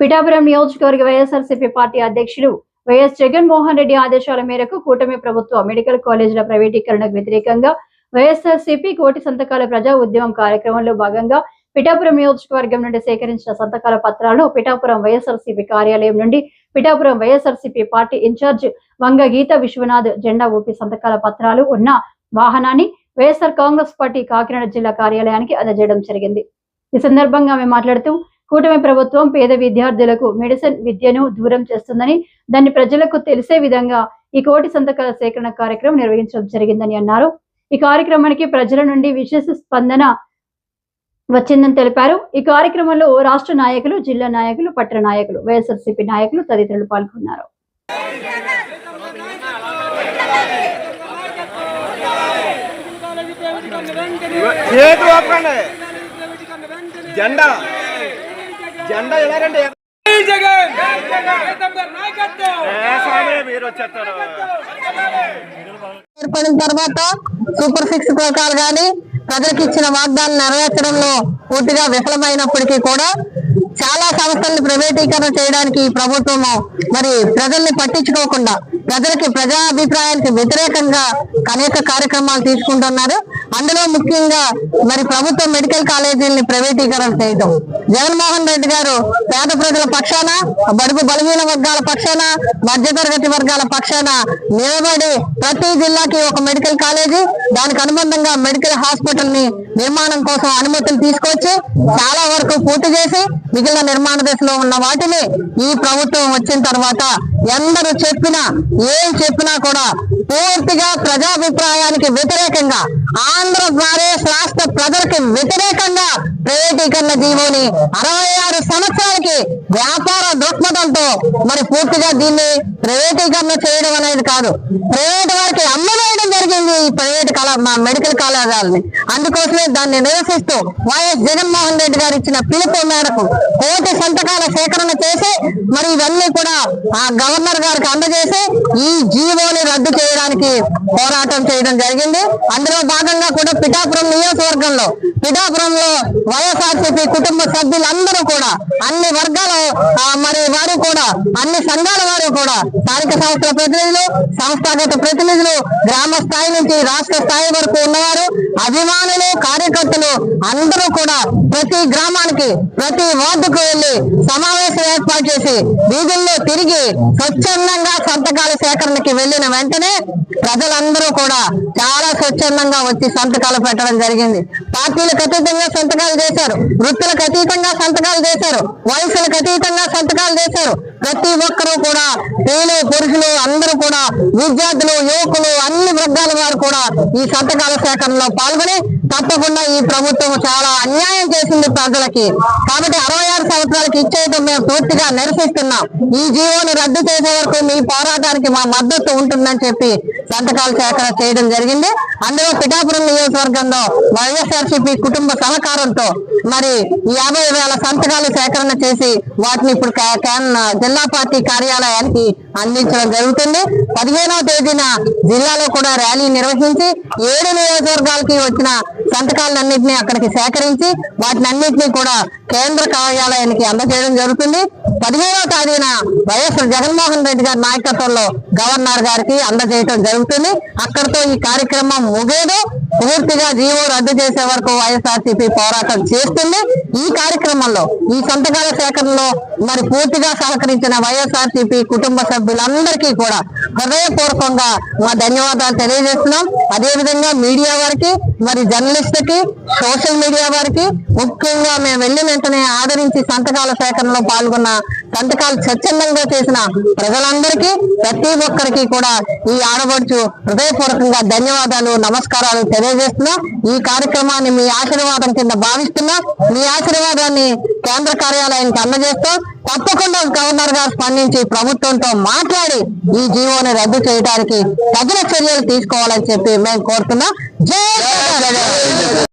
పిఠాపురం నియోజకవర్గ YSRCP party అధ్యక్షుడు YS Jaganmohan Reddy ఆదేశాల మేరకు కూటమి ప్రభుత్వ మెడికల్ కాలేజీల ప్రైవేటీకరణకు వ్యతిరేకంగా వైఎస్ఆర్సీపీ కోటి సంతకాల ప్రజా ఉద్యమం కార్యక్రమంలో భాగంగా పిఠాపురం నియోజకవర్గం నుండి సేకరించిన సంతకాల పత్రాలను పిఠాపురం వైఎస్ఆర్సీపీ కార్యాలయం నుండి Pithapuram YSRCP party incharge Vanga Geetha Viswanath జెండా ఊపి సంతకాల పత్రాలు ఉన్న వాహనాన్ని వైఎస్ఆర్ కాంగ్రెస్ పార్టీ కాకినాడ జిల్లా కార్యాలయానికి అందజేయడం జరిగింది. ఈ సందర్భంగా ఆమె మాట్లాడుతూ కూటమి ప్రభుత్వం పేద విద్యార్థులకు మెడిసిన్ విద్యను దూరం చేస్తుందని దాన్ని ప్రజలకు తెలిసే విధంగా ఈ కోటి సంతకాల సేకరణ కార్యక్రమం నిర్వహించడం జరిగిందని అన్నారు. ఈ కార్యక్రమానికి ప్రజల నుండి విశేష స్పందన వచ్చిందని తెలిపారు. ఈ కార్యక్రమంలో రాష్ట్ర నాయకులు జిల్లా నాయకులు పట్టణ నాయకులు వైఎస్ఆర్సీపీ నాయకులు తదితరులు పాల్గొన్నారు. జెండా జెండా ఎలాగండి జై జగన్ ప్రీతం గారి నాయకత్వం స్వామి వచ్చేస్తారు. ఏర్పడిన తర్వాత సూపర్ సిక్స్ పథకాలు గాని ప్రజలకు ఇచ్చిన వాగ్దానం నెరవేర్చడంలో పూర్తిగా విఫలమైనప్పటికీ కూడా చాలా సంస్థల్ని ప్రైవేటీకరణ చేయడానికి ఈ ప్రభుత్వము మరి ప్రజల్ని పట్టించుకోకుండా ప్రజలకి ప్రజా అభిప్రాయానికి వ్యతిరేకంగా అనేక కార్యక్రమాలు తీసుకుంటున్నారు. అందులో ముఖ్యంగా మరి ప్రభుత్వ మెడికల్ కాలేజీల్ని ప్రైవేటీకరణ చేయడం జగన్మోహన్ రెడ్డి గారు పేద ప్రజల పక్షాన బడుగు బలహీన వర్గాల పక్షాన మధ్యతరగతి వర్గాల పక్షాన నిలబడి ప్రతి జిల్లాకి ఒక మెడికల్ కాలేజీ దానికి అనుబంధంగా మెడికల్ హాస్పిటల్ని నిర్మాణం కోసం అనుమతులు తీసుకొచ్చి చాలా వరకు పూర్తి చేసి మిగిలిన నిర్మాణ దశలో ఉన్న వాటిని ఈ ప్రభుత్వం వచ్చిన తర్వాత ఎందరు చెప్పినా ఏం చెప్పినా కూడా పూర్తిగా ప్రజాభిప్రాయానికి వ్యతిరేకంగా ఆంధ్రప్రదేశ్ రాష్ట్ర ప్రజలకి వ్యతిరేకంగా ప్రైవేటీకరణ జీవోని అరవై ఆరు సంవత్సరాలకి వ్యాపార దృక్పథంతో మరి పూర్తిగా దీన్ని ప్రైవేటీకరణ చేయడం అనేది కాదు. ప్రైవేట్ వారికి అమ్మవేయడం జరిగింది ఈ ప్రైవేట్ కళా మా మెడికల్ కళాశాలని అందుకోసమే దాన్ని నిరసిస్తూ వైఎస్ జగన్మోహన్ రెడ్డి గారు ఇచ్చిన పిలుపు మేరకు కోటి సంతకాల సేకరణ చేసి మరి ఇవన్నీ కూడా ఆ గవర్నర్ గారికి అందజేసి ఈ జీవోని రద్దు చేయడానికి పోరాటం చేయడం జరిగింది. అందులో భాగంగా కూడా పిఠాపురం నియోజకవర్గంలో పిఠాపురంలో వైఎస్ఆర్సీపీ కుటుంబ సభ్యులందరూ కూడా అన్ని వర్గాల మరి వారు కూడా అన్ని సంఘాల వారు కూడా స్థానిక సంస్థల ప్రతినిధులు సంస్థాగత ప్రతినిధులు గ్రామ స్థాయి నుంచి రాష్ట్ర స్థాయి వరకు ఉన్నవారు అభిమానులు కార్యకర్తలు అందరూ కూడా ప్రతి గ్రామానికి ప్రతి వార్డుకు వెళ్ళి సమావేశం ఏర్పాటు చేసి వీధుల్లో తిరిగి స్వచ్ఛందంగా సంతకాల సేకరణకి వెళ్ళిన వెంటనే ప్రజలందరూ కూడా చాలా స్వచ్ఛందంగా వచ్చి సంతకాలు పెట్టడం జరిగింది. పార్టీలకు అతీతంగా సంతకాలు చేశారు. వృత్తులకు అతీతంగా సంతకాలు చేశారు. వయసులకు అతీతంగా సంతకాలు చేశారు. ప్రతి ఒక్కరూ కూడా స్త్రీలు పురుషులు అందరూ కూడా విద్యార్థులు యువకులు అన్ని వర్గాల కూడా ఈ సంతకాల సేకరణలో పాల్గొని తప్పకుండా ఈ ప్రభుత్వం చాలా అన్యాయం చేసింది ప్రజలకి. కాబట్టి అరవై ఆరు సంవత్సరాలకి ఇచ్చేయడం మేము పూర్తిగా నిరసిస్తున్నాం. ఈ జీవోను రద్దు చేసే వరకు మీ పోరాటానికి మా మద్దతు ఉంటుందని చెప్పి సంతకాల సేకరణ చేయడం జరిగింది. అందులో పిఠాపురం నియోజకవర్గంలో వైఎస్ఆర్సీపీ కుటుంబ సహకారంతో మరి యాభై వేల సంతకాలు సేకరణ చేసి వాటిని ఇప్పుడు జిల్లా పార్టీ కార్యాలయానికి అందించడం జరుగుతుంది. పదిహేనవ తేదీన జిల్లాలో కూడా ర్యాలీ నిర్వహించి ఏడు నియోజకవర్గాలకి వచ్చిన సంతకాలన్నింటినీ అక్కడికి సేకరించి వాటిని అన్నింటినీ కూడా కేంద్ర కార్యాలయానికి అందజేయడం జరుగుతుంది. పదిహేనవ తేదీన వైఎస్ జగన్మోహన్ రెడ్డి గారి నాయకత్వంలో గవర్నర్ గారికి అందజేయడం జరుగుతుంది. అక్కడితో ఈ కార్యక్రమం ముగేదు పూర్తిగా జీవో రద్దు చేసే వరకు వైఎస్ఆర్సీపీ పోరాటం చేస్తుంది. ఈ కార్యక్రమంలో ఈ సంతకాల సేకరణలో మరి పూర్తిగా సహకరించిన వైఎస్ఆర్సీపీ కుటుంబ సభ్యులందరికీ కూడా హృదయపూర్వకంగా మా ధన్యవాదాలు తెలియజేస్తున్నాం. అదేవిధంగా మీడియా వారికి మరి జర్నలిస్టుకి సోషల్ మీడియా వారికి ముఖ్యంగా మేము వెళ్ళిన వెంటనే ఆదరించి సంతకాల సేకరణలో పాల్గొన్న సంతకాలు స్వచ్ఛందంగా చేసిన ప్రజలందరికీ ప్రతి ఒక్కరికి కూడా ఈ ఆడబడుచు హృదయపూర్వకంగా ధన్యవాదాలు నమస్కారాలు తెలియజేస్తున్నా. ఈ కార్యక్రమాన్ని మీ ఆశీర్వాదం కింద భావిస్తున్నా. మీ ఆశీర్వాదాన్ని కేంద్ర కార్యాలయానికి అందజేస్తూ తప్పకుండా గవర్నర్ గారు స్పందించి ప్రభుత్వంతో మాట్లాడి ఈ జీవోని రద్దు చేయడానికి తగిన చర్యలు తీసుకోవాలని చెప్పి మేము కోరుతున్నాం. జై